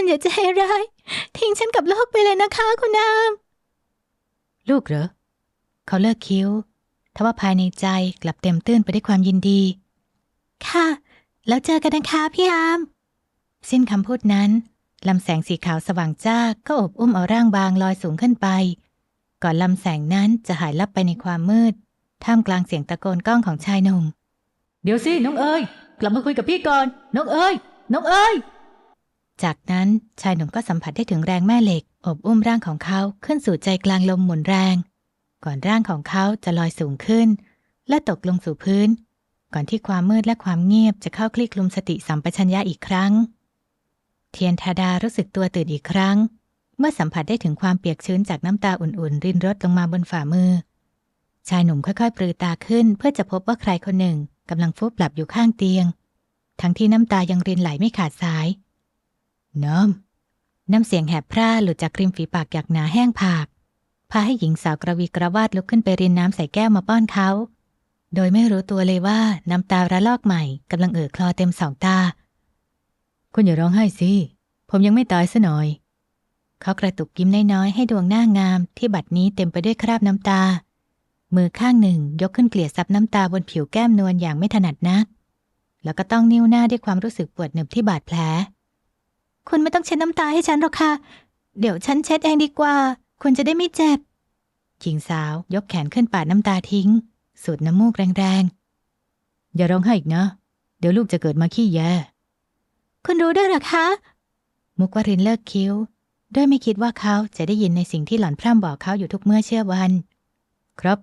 คุณอย่าใจร้าย ทิ้งฉันกับโลกไปเลยนะคะคุณนาม ลูกเหรอ เขาเลิกคิ้วทว่าภายในใจกลับเต็มตื้นไปด้วยความยินดี ค่ะ แล้วเจอกันนะคะพี่อาม สิ้นคำพูดนั้นลำแสงสีขาวสว่างจ้าก็อบอุ้มเอาร่างบางลอยสูงขึ้นไป ก่อนลำแสงนั้นจะหายลับไปในความมืด ท่ามกลางเสียงตะโกนก้องของชายหนุ่ม เดี๋ยวสิน้องเอ๋ยกลับมาคุยกับพี่ก่อน น้องเอ๋ยน้องเอ๋ย จากนั้นชายหนุ่มก็สัมผัสได้ถึงแรงแม่เหล็ก อบอุ้มร่างของเขาขึ้นสู่ใจกลางลมหมุนแรง ก่อนร่างของเขาจะลอยสูงขึ้น และตกลงสู่พื้น ก่อนที่ความมืดและความเงียบจะเข้าคลี่คลุมสติสัมปชัญญะอีกครั้ง เทียนทาดารู้สึกตัวตื่นอีกครั้ง เมื่อสัมผัสได้ถึงความเปียกชื้นจากน้ำตาอุ่นๆ รินรดลงมาบนฝ่ามือ ชายหนุ่มค่อยๆ ปรือตาขึ้น เพื่อจะพบว่าใครคนหนึ่งกำลังฟุบหลับอยู่ข้างเตียง ทั้งที่น้ำตายังรินไหลไม่ขาดสาย น้ำน้ำเสียงแหบพร่าหลุดจากริมฝีปากหยักหนาแห้งผาก พาให้หญิงสาวกระวีกระวาดลุกขึ้นไปรินน้ำใส่แก้วมาป้อนเขา โดยไม่รู้ตัวเลยว่าน้ำตาระลอกใหม่กำลังเอ่อคลอเต็มสองตา คุณอย่าร้องไห้สิ ผมยังไม่ตายซะหน่อย เขากระตุกยิ้มน้อยๆให้ดวงหน้างามที่บัดนี้เต็มไปด้วยคราบน้ำตา มือข้างหนึ่งยกขึ้นเกลี่ยซับน้ำตาบนผิวแก้มนวลอย่างไม่ถนัดนัก แล้วก็ต้องนิ้วหน้าด้วยความรู้สึกปวดหนึบที่บาดแผล คุณไม่ต้องเช็ดน้ำตาให้ฉันหรอกค่ะ เดี๋ยวฉันเช็ดเองดีกว่า คุณจะได้ไม่เจ็บหญิงสาวยกแขนขึ้นปาดน้ำตาทิ้ง สูดน้ำมูกแรงๆ อย่าร้องไห้อีกนะ เดี๋ยวลูกจะเกิดมาขี้แยคุณรู้ด้วยหรอคะ มุกวรินเลิกคิ้ว ด้วยไม่คิดว่าเขาจะได้ยินในสิ่งที่หล่อนพร่ำบอกเขาอยู่ทุกเมื่อเชื่อวัน ครับ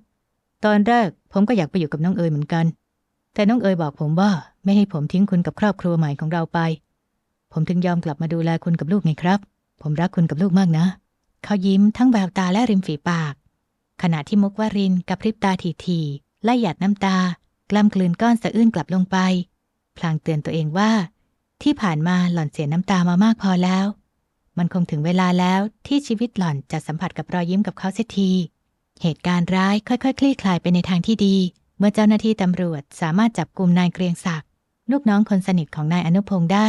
ตอนแรกผมก็อยากไปอยู่กับน้องเอ๋ยเหมือนกัน แต่น้องเอ๋ยบอกผมว่าไม่ให้ผมทิ้งคุณกับครอบครัวใหม่ของเราไป ผมถึงยอมกลับมาดูแลคุณกับลูกไงครับ ผมรักคุณกับลูกมากนะ เขายิ้มทั้งแววตาและริมฝีปาก ขณะที่มุกวารินกับพริบตาทีๆไล่หยาดน้ำตา กล้ำกลืนก้อนสะอื้นกลับลงไป พลางเตือนตัวเองว่า ที่ผ่านมาหล่อนเสียน้ำตามามากพอแล้ว มันคงถึงเวลาแล้วที่ชีวิตหล่อนจะสัมผัสกับรอยยิ้มกับเขาเสียทีเหตุการณ์ร้ายค่อยๆ คลี่คลายไปในทางที่ดี เมื่อเจ้าหน้าที่ตำรวจสามารถจับกลุ่มนายเกรียงศักดิ์ลูกน้องคนสนิทของนายอนุพงศ์ได้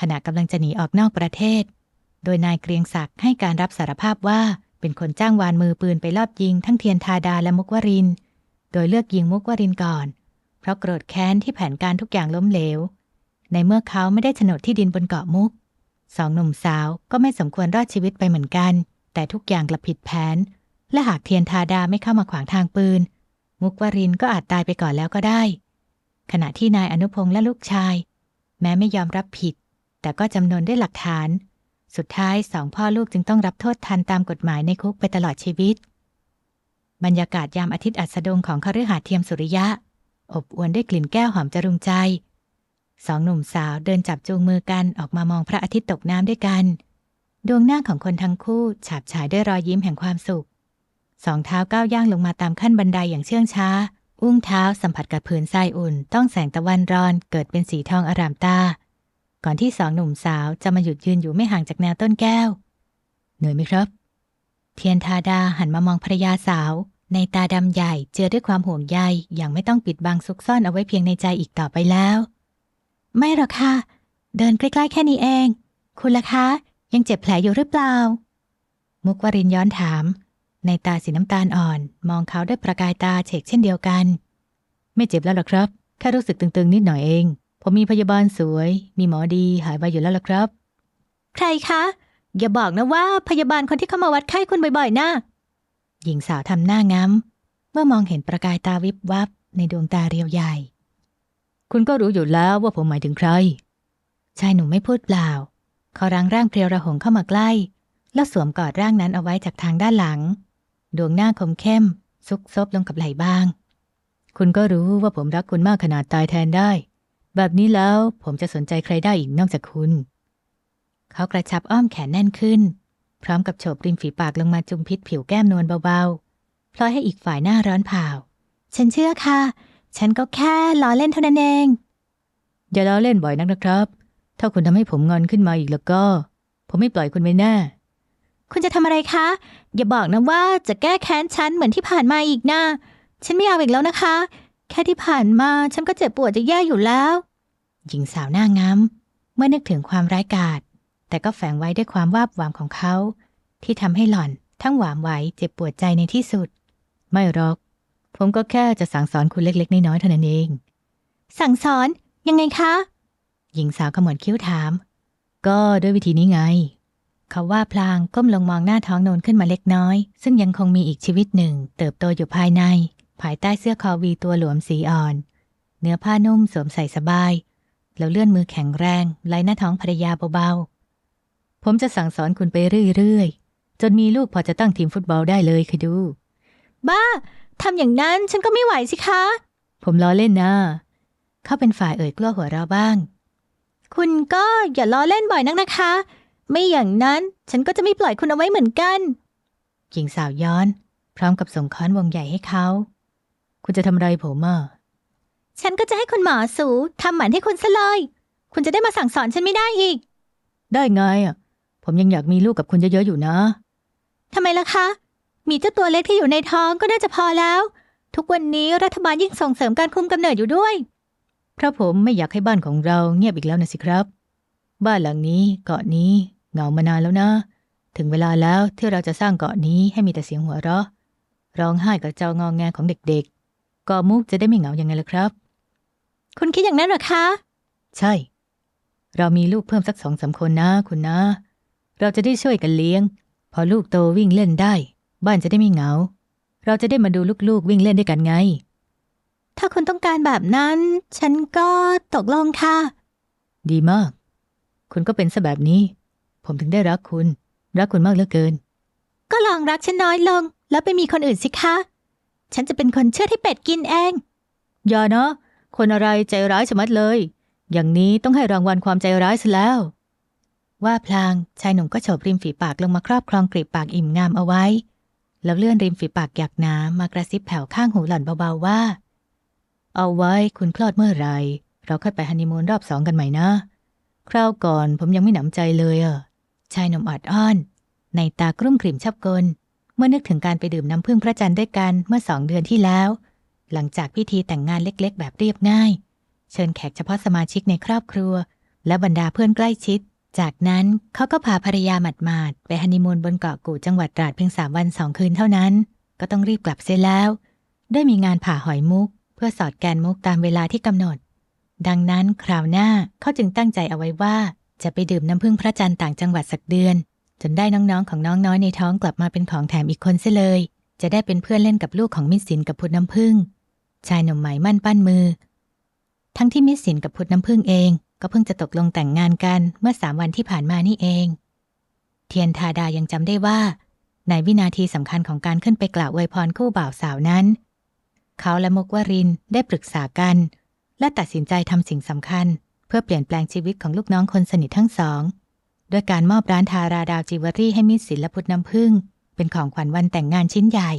ขณะกำลังจะหนีออกนอกประเทศ โดยนายเกรียงศักดิ์ให้การรับสารภาพว่าเป็นคนจ้างวานมือปืนไปลอบยิงทั้งเทียนทาดาและมุกวริน โดยเลือกยิงมุกวรินก่อน เพราะโกรธแค้นที่แผนการทุกอย่างล้มเหลว ในเมื่อเขาไม่ได้โฉนดที่ดินบนเกาะมุก สองหนุ่มสาวก็ไม่สมควรรอดชีวิตไปเหมือนกัน แต่ทุกอย่างกลับผิดแผน และหากเทียนทาดาไม่เข้ามาขวางทางปืน มุกวรินก็อาจตายไปก่อนแล้วก็ได้ ขณะที่นายอนุพงษ์และลูกชาย แม้ไม่ยอมรับผิด แต่ก็จำนวนด้วยหลักฐาน สุดท้ายสองพ่อลูกจึงต้องรับโทษทันตามกฎหมายในคุกไปตลอดชีวิต บรรยากาศยามอาทิตย์อัสดงของคฤหาสน์เทียมสุริยะ อบอวลด้วยกลิ่นแก้วหอมจรุงใจ สองหนุ่มสาวเดินจับจูงมือกันออกมามองพระอาทิตย์ตกน้ำด้วยกัน ดวงหน้าของคนทั้งคู่ฉาบฉายด้วยรอยยิ้มแห่งความสุข สองเท้าก้าวย่างลงมาตามขั้นบันไดอย่างเชื่องช้า อุ้งเท้าสัมผัสกับผืนทรายอุ่น ต้องแสงตะวันร้อนเกิดเป็นสีทองอร่ามตา ก่อนที่สองหนุ่มสาวจะมาหยุดยืนอยู่ไม่ห่างจากแนวต้นแก้ว เหนื่อยไหมครับ เทียนทาดาหันมามองภรรยาสาว ในตาดำใหญ่เจือด้วยความห่วงใยอย่างไม่ต้องปิดบังซุกซ่อนเอาไว้เพียงในใจอีกต่อไปแล้ว ไม่หรอกค่ะ เดินใกล้ๆแค่นี้เอง คุณล่ะคะ ยังเจ็บแผลอยู่หรือเปล่า มุกวรินย้อนถาม ในตาสีน้ำตาลอ่อน มองเขาด้วยประกายตาเฉกเช่นเดียวกัน ไม่เจ็บแล้วหรอครับแค่รู้สึกตึงๆนิดหน่อยเอง ผมมีพยาบาลสวย มีหมอดีหายไปอยู่แล้วล่ะครับ ใครคะ อย่าบอกนะว่าพยาบาลคนที่เข้ามาวัดไข้คุณบ่อยๆนะหญิงสาวทำหน้าง้ำเมื่อมองเห็นประกายตาวิบวับในดวงตาเรียวใหญ่ คุณก็รู้อยู่แล้วว่าผมหมายถึงใคร ชายหนุ่มไม่พูดเปล่า เขารั้งร่างเพรียวระหงเข้ามาใกล้ แล้วสวมกอดร่างนั้นเอาไว้จากทางด้านหลัง ดวงหน้าคมเข้ม ซุกซบลงกับไหล่บ้าง คุณก็รู้ว่าผมรักคุณมากขนาดตายแทนได้ แบบนี้แล้วผมจะสนใจใครได้อีกนอกจากคุณ เขากระชับอ้อมแขนแน่นขึ้น พร้อมกับโฉบริมฝีปากลงมาจุมพิษผิวแก้มนวลเบาๆพลอยให้อีกฝ่ายหน้าร้อนเผาฉันเชื่อค่ะ ฉันก็แค่ล้อเล่นเท่านั้นเอง อย่าล้อเล่นบ่อยนักนะครับ ถ้าคุณทำให้ผมงอนขึ้นมาอีกแล้วก็ ผมไม่ปล่อยคุณไว้แน่คุณจะทำอะไรคะ อย่าบอกนะว่าจะแก้แค้นฉันเหมือนที่ผ่านมาอีกนะ ฉันไม่เอาอีกแล้วนะคะ แค่ที่ผ่านมาฉันก็เจ็บปวดจะแย่อยู่แล้ว หญิงสาวหน้างามเมื่อนึกถึงความร้ายกาจแต่ก็แฝงไว้ด้วยความวาบหวามของเขา ที่ทำให้หล่อนทั้งหวามไหวเจ็บปวดใจในที่สุด ไม่หรอก ผมก็แค่จะสั่งสอนคุณเล็ก ๆ น้อยๆเท่านั้นเอง สั่งสอนยังไงคะ หญิงสาวขมวดคิ้วถาม ก็ด้วยวิธีนี้ไง เขาว่าพลางก้มลงมองหน้าท้องโนนขึ้นมาเล็กน้อย ซึ่งยังคงมีอีกชีวิตหนึ่ง เติบโตอยู่ภายใน ภายใต้เสื้อคอวีตัวหลวมสีอ่อน เนื้อผ้านุ่มสวมใส่สบาย แล้วเลื่อนมือแข็งแรงไล่หน้าท้องภรรยาเบาๆ ผมจะสั่งสอนคุณไปเรื่อยๆ จนมีลูกพอจะตั้งทีมฟุตบอลได้เลยคือดู บ้าทำอย่างนั้นฉันก็ไม่ไหวสิคะ ผมล้อเล่นนะ เขาเป็นฝ่ายเอ่ยกลัวหัวเราบ้าง คุณก็อย่าล้อเล่นบ่อยนักนะคะ ไม่อย่างนั้นฉันก็จะไม่ปล่อยคุณเอาไว้เหมือนกันหญิงสาวย้อน พร้อมกับส่งค้อนวงใหญ่ให้เขา คุณจะทำอะไรผมอะฉันก็จะให้คุณหมอสูทำหมันให้คุณซะเลย คุณจะได้มาสั่งสอนฉันไม่ได้อีก ได้ไงอะ ผมยังอยากมีลูกกับคุณเยอะๆอยู่นะ ทำไมล่ะคะ มีเจ้าตัวเล็กที่อยู่ในท้องก็น่าจะพอแล้ว ทุกวันนี้รัฐบาลยิ่งส่งเสริมการคุมกำเนิดอยู่ด้วย เพราะผมไม่อยากให้บ้านของเราเงียบอีกแล้วนะสิครับ บ้านหลังนี้เกาะนี้เหงามานานแล้วนะ ถึงเวลาแล้วที่เราจะสร้างเกาะนี้ให้มีแต่เสียงหัวเราะ ร้องไห้กับเจ้างองแงของเด็กๆเกาะมุกจะได้ไม่เหงายังไงล่ะครับ คุณคิดอย่างนั้นหรอคะ ใช่ เรามีลูกเพิ่มสักสองสามคนนะคุณนะ เราจะได้ช่วยกันเลี้ยง พอลูกโตวิ่งเล่นได้ บ้านจะได้ไม่เหงา เราจะได้มาดูลูกๆวิ่งเล่นด้วยกันไง ถ้าคุณต้องการแบบนั้น ฉันก็ตกลงค่ะ ดีมาก คุณก็เป็นซะแบบนี้ ผมถึงได้รักคุณ รักคุณมากเหลือเกิน ก็ลองรักฉันน้อยลง แล้วไปมีคนอื่นสิคะ ฉันจะเป็นคนเชื่อให้เป็ดกินเอง อย่าเนาะ คนอะไรใจร้ายชะมัดเลย อย่างนี้ต้องให้รางวัลความใจร้ายซะแล้ว ว่าพลางชายหนุ่มก็โฉบริมฝีปากลงมาครอบครองกรีบปากอิ่มงามเอาไว้ แล้วเลื่อนริมฝีปากหยักหนามากระซิบแผ่วข้างหูหล่อนเบาๆว่า เอาไว้คุณคลอดเมื่อไหรเราค่อยไปฮันนีมูนรอบสองกันใหม่นะ คราวก่อนผมยังไม่หนำใจเลยอะชายหนุ่มอดอ้อน ในตากรุ่มกริ่มชับกล เมื่อนึกถึงการไปดื่มน้ำพึ่งพระจันทร์ด้วยกันเมื่อสองเดือนที่แล้ว หลังจากพิธีแต่งงานเล็กๆ แบบเรียบง่าย เชิญแขกเฉพาะสมาชิกในครอบครัว และบรรดาเพื่อนใกล้ชิด จากนั้นเขาก็พาภรรยาหมาดๆไปฮันนีมูนบนเกาะกู่จังหวัดตราดเพียงสามวันสองคืนเท่านั้น ก็ต้องรีบกลับเสียแล้ว ได้มีงานผ่าหอยมุก เพื่อสอดแกนมุกตามเวลาที่กำหนด ดังนั้นคราวหน้าเขาจึงตั้งใจเอาไว้ว่าจะไปดื่มน้ำพึ่งพระจันทร์ต่างจังหวัดสักเดือน จนได้น้องๆของน้องน้อยในท้องกลับมาเป็นของแถมอีกคนเสียเลย จะได้เป็นเพื่อนเล่นกับลูกของมิสสินกับพุทธน้ำพึ่ง ชายหนุ่มใหม่มั่นปั้นมือ ทั้งที่มิสสินกับพุทธน้ำพึ่งเอง ก็เพิ่งจะตกลงแต่งงานกันเมื่อสามวันที่ผ่านมานี่เอง เทียนทาดายังจำได้ว่าในวินาทีสำคัญของการขึ้นไปกล่าวอวยพรคู่บ่าวสาวนั้น เขาและมกวรินได้ปรึกษากัน และตัดสินใจทำสิ่งสำคัญ เพื่อเปลี่ยนแปลงชีวิตของลูกน้องคนสนิททั้งสอง ด้วยการมอบร้านทาราดาวจิวเวลรี่ให้มิตรศิลพุทธน้ำพึ่ง เป็นของขวัญวันแต่งงานชิ้นใหญ่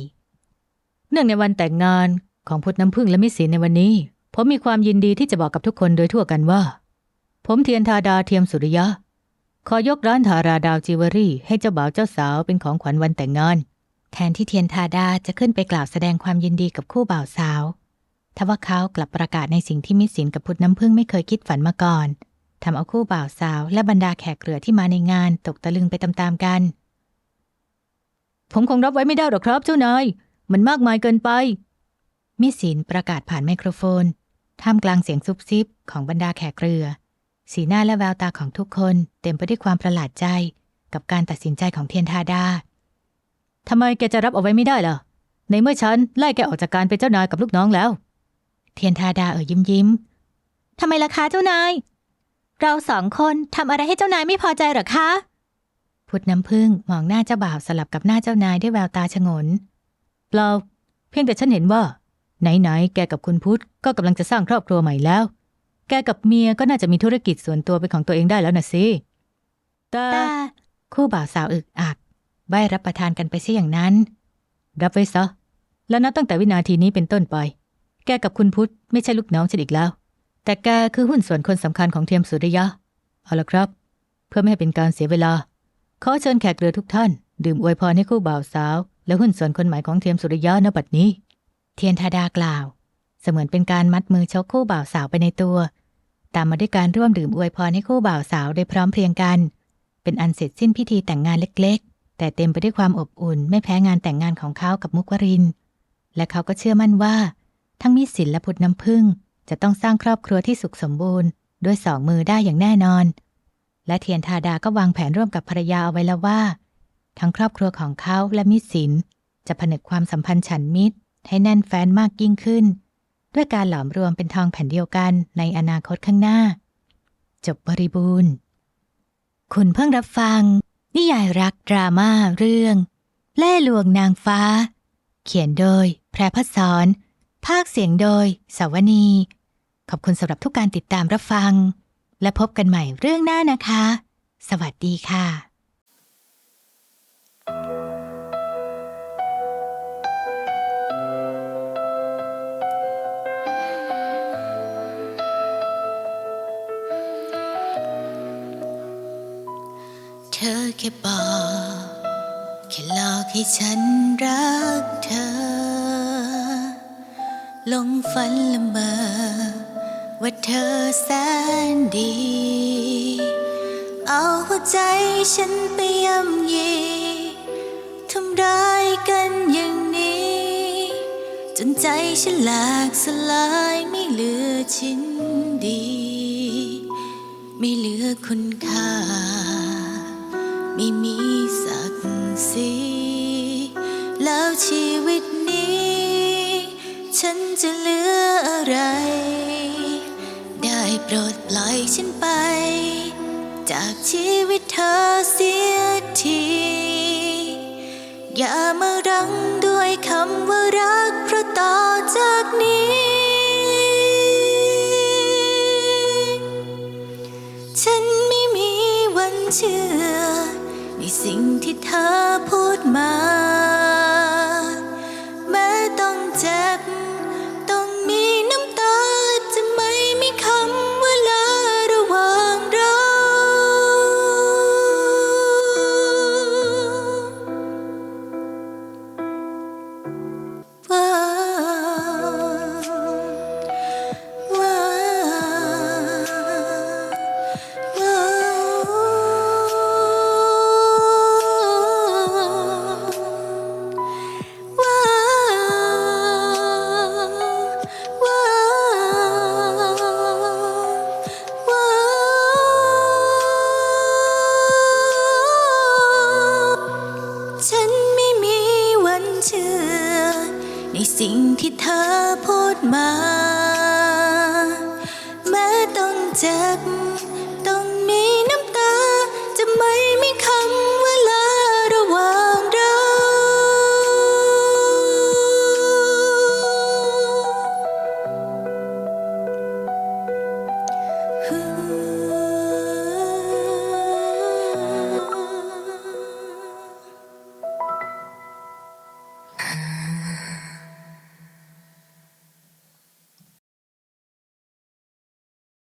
เนื่องในวันแต่งงานของพุทธน้ำพึ่งและมิตรศิลในวันนี้ ผมมีความยินดีที่จะบอกกับทุกคนโดยทั่วกันว่า ผมเทียนทาดาเทียมสุริยะ ขอยกร้านทาราดาวจิวเวลรี่ ให้เจ้าบ่าวเจ้าสาวเป็นของขวัญวันแต่งงาน แทนที่เทียนทาดาจะขึ้นไปกล่าวแสดงความยินดีกับคู่บ่าวสาวทว่าเขากลับประกาศในสิ่งที่มิตรศิลกับพุทธน้ำพึ่งไม่เคยคิดฝันมาก่อน ทำเอาคู่บ่าวสาว และบรรดาแขกเรือที่มาในงานตกตะลึงไปตามๆกัน ผมคงรับไว้ไม่ได้หรอกครับเจ้านาย มันมากมายเกินไป มิสินประกาศผ่านไมโครโฟน ท่ามกลางเสียงซุบซิบของบรรดาแขกเรือ สีหน้าและแววตาของทุกคนเต็มไปด้วยความประหลาดใจ กับการตัดสินใจของเทียนทาดาทำไมแกจะรับเอาไว้ไม่ได้ล่ะ ในเมื่อฉันไล่แกออกจากการเป็นเจ้านายกับลูกน้องแล้ว เทียนทาดาเอ่ยยิ้มยิ้มทำไมล่ะคะเจ้านาย เราสองคนทำอะไรให้เจ้านายไม่พอใจหรอคะพุทธน้ำพึ่งมองหน้าเจ้าบ่าวสลับกับหน้าเจ้านายด้วยแววตาชงน เปล่า เพียงแต่ฉันเห็นว่า ไหนๆ แกกับคุณพุทธก็กำลังจะสร้างครอบครัวใหม่แล้ว แกกับเมียก็น่าจะมีธุรกิจส่วนตัวเป็นของตัวเองได้แล้วนะสิแต่คู่บ่าวสาวอึกอัก ใบรับประทานกันไปเสียอย่างนั้น รับไว้ซะ แล้วนับตั้งแต่วินาทีนี้เป็นต้นไป แกกับคุณพุทธไม่ใช่ลูกน้องฉันอีกแล้ว แต่แกคือหุ้นส่วนคนสำคัญของเทียมสุริยะ เอาละครับ เพื่อไม่ให้เป็นการเสียเวลา ขอเชิญแขกเรือทุกท่าน ดื่มอวยพรให้คู่บ่าวสาว และหุ้นส่วนคนใหม่ของเทียมสุริยะณบัดนี้ เทียนทาดากล่าว เสมือนเป็นการมัดมือชกคู่บ่าวสาวไปในตัว ตามมาด้วยการร่วมดื่มอวยพรให้คู่บ่าวสาวโดยพร้อมเพรียงกัน เป็นอันเสร็จสิ้นพิธีแต่งงานเล็ก ๆ แต่เต็มไปด้วยความอบอุ่น ไม่แพ้งานแต่งงานของเขากับมุกวริน และเขาก็เชื่อมั่นว่า ทั้งมิตรศิลและพุทธน้ำพึ่ง จะต้องสร้างครอบครัวที่สุขสมบูรณ์ ด้วยสองมือได้อย่างแน่นอน และเทียนทาดาก็วางแผนร่วมกับภรรยาเอาไว้แล้วว่า ทั้งครอบครัวของเขาและมิตรศิลจะผนึกความสัมพันธ์ฉันมิตร ให้แน่นแฟ้นมากยิ่งขึ้น ด้วยการหลอมรวมเป็นทองแผ่นเดียวกันในอนาคตข้างหน้า จบบริบูรณ์ คุณเพิ่งรับฟัง นิยายรักดราม่าเรื่อง แล่ลวงนางฟ้า เขียนโดย แพรพัฒสอนภาคเสียงโดยสาวนี ขอบคุณสำหรับทุกการติดตามรับฟัง และพบกันใหม่เรื่องหน้านะคะ สวัสดีค่ะเธอแค่บอกแค่หลอกให้ฉันรักเธอ ลงฝันละเมอ ว่าเธอแสนดี เอาหัวใจฉันไปย่ำยีทำร้ายกันอย่างนี้ จนใจฉันแหลกสลายไม่เหลือชิ้นดี ไม่เหลือคุณค่า ไม่มีศักดิ์ศรีแล้วชีวิตนี้ ฉันจะเหลืออะไร ปรดปล่อยฉันไป จากชีวิตเธอเสียที อย่ามารังด้วยคำว่ารักเพราะต่อจากนี้ ฉันไม่มีวันเชื่อ ในสิ่งที่เธอพูดมา